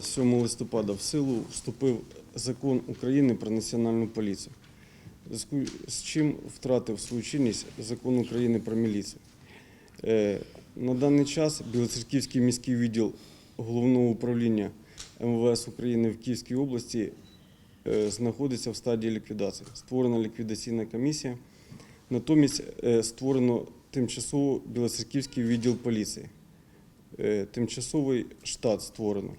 7 листопада в силу вступив закон України про національну поліцію. Зв'язку з чим втратив свою чинність закон України про міліцію. Е, На даний час Білоцерківський міський відділ головного управління МВС України в Київській області е, знаходиться в стадії ліквідації. Створена ліквідаційна комісія. Натомість е, створено тимчасово Білоцерківський відділ поліції. Тимчасовий штат створено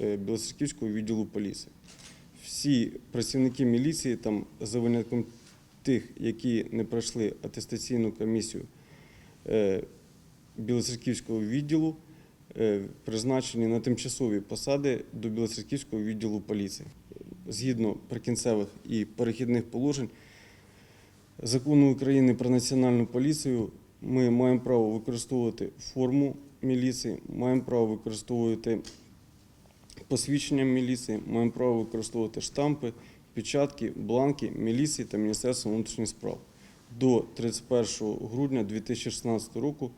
Білоцерківського відділу поліції. Всі працівники міліції, там, за винятком тих, які не пройшли атестаційну комісію е, Білоцерківського відділу, е, призначені на тимчасові посади до Білоцерківського відділу поліції. Згідно прикінцевих і перехідних положень закону України про національну поліцію, ми маємо право використовувати форму міліції, маємо право використовувати посвідчення міліції, маємо право використовувати штампи, печатки, бланки міліції та Міністерства внутрішніх справ до 31 грудня 2016 року,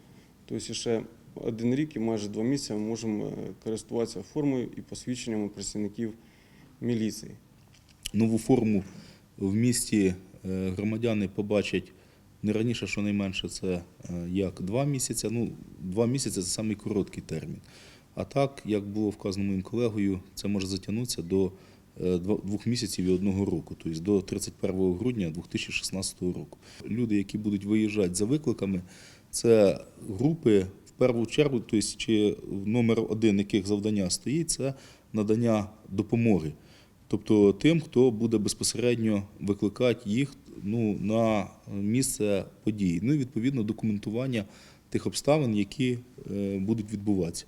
тобто ще один рік і майже два місяці ми можемо е, користуватися формою і посвідченнями працівників міліції. нову форму в місті е, громадяни побачать не раніше, що найменше, це е, як два місяці. Ну, два місяці це самий короткий термін. А так, як було вказано моїм колегою, це може затягнутися до е, двох місяців і одного року, тобто до 31 грудня 2016 року. Люди, які будуть виїжджати за викликами, це групи в першу чергу, тобто чи номер один, яких завдання стоїть, це надання допомоги. Тобто тим, хто буде безпосередньо викликати їх ну, на місце події. Ну і відповідно документування тих обставин, які е, будуть відбуватися.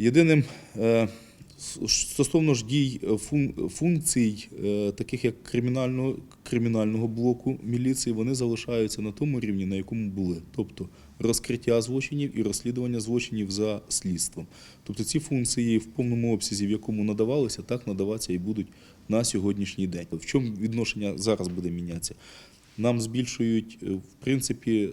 Єдиним е, стосовно ж дій е, функцій, е, таких як кримінального, кримінального блоку міліції, вони залишаються на тому рівні, на якому були. Тобто розкриття злочинів і розслідування злочинів за слідством. Тобто ці функції в повному обсязі, в якому надавалися, так надаватися і будуть на сьогоднішній день. В чому відношення зараз буде мінятися? Нам збільшують, в принципі,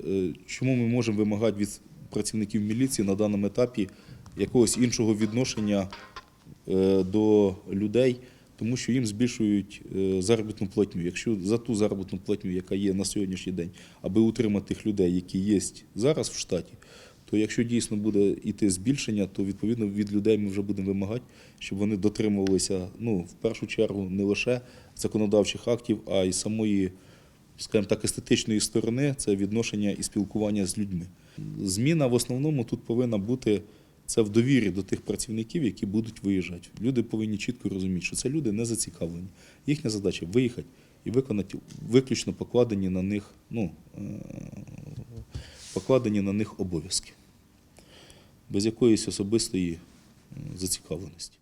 чому ми можемо вимагати від працівників міліції на даному етапі якогось іншого відношення е, до людей, тому що їм збільшують е, заробітну платню. Якщо за ту заробітну платню, яка є на сьогоднішній день, аби утримати тих людей, які є зараз в штаті, то якщо дійсно буде йти збільшення, то відповідно від людей ми вже будемо вимагати, щоб вони дотримувалися ну, в першу чергу не лише законодавчих актів, а й самої, скажімо так, естетичної сторони це відношення і спілкування з людьми. Зміна в основному тут повинна бути це в довірі до тих працівників, які будуть виїжджати. Люди повинні чітко розуміти, що це люди не зацікавлені. Їхня задача виїхати і виконати виключно покладені на них, ну, е, покладені на них обов'язки, без якоїсь особистої зацікавленості.